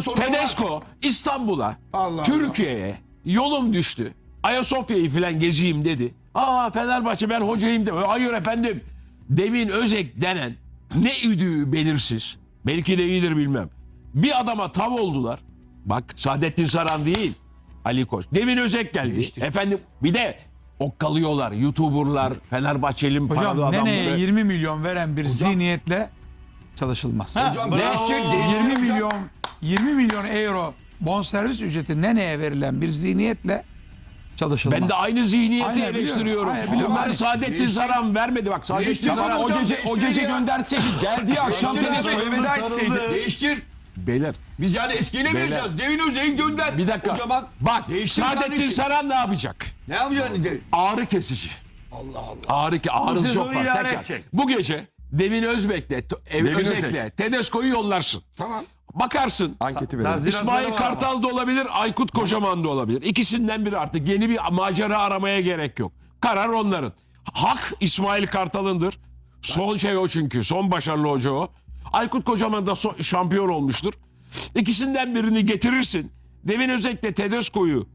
Sorun. Tedesco İstanbul'a, Allah Türkiye'ye yolum düştü. Ayasofya'yı filan gezeyim dedi. Aa Fenerbahçe ben hocayım de. Hayır efendim. Devin Özek denen ne üdüğü belirsiz. Belki de iyidir bilmem. Bir adama tav oldular. Bak Saadettin Saran değil. Ali Koç. Devin Özek geldi. Efendim bir de okkalıyorlar. YouTuber'lar, Fenerbahçeli'nin paralı Hocam adamları. neneye 20 milyon veren bir zihniyetle çalışılmaz. Hocam Ne? değiştir, değiştir 20 hocam. milyon 20 milyon euro bonservis ücreti neneye verilen bir zihniyetle çalışılmaz. Ben de aynı zihniyeti Aynen, biliyorum. eleştiriyorum. Aynen, biliyorum. Bunlar Saadettin. Saran vermedi. Bak Saadettin Saran. O gece o gece gönderseydi geldiği akşam Değiştir Tedesco'ya abi. veda etseydi. Değiştir. Beyler Biz yani eskiyle mi yapacağız? Devin Özey'i gönder. bir dakika. Hocam bak değiştir Saadettin. Saran ne yapacak? Ne yapacaksın? De- Ağrı kesici. Allah Allah. Ağrı ki ağrısı çok var. idare Tekrar. edecek. Bu gece Devin Özbek'le, Ev Devin Özek'le, Özek. Tedesco'yu yollarsın. Tamam. Bakarsın. Anketi verelim. İsmail. Kartal da olabilir, Aykut Kocaman da olabilir. İkisinden biri artık. Yeni bir macera aramaya gerek yok. Karar onların. Hak İsmail Kartal'ındır. Son şey o çünkü. Son başarılı hoca o. Aykut Kocaman da so- şampiyon olmuştur. İkisinden birini getirirsin. Devin Özek'le Tedesco'yu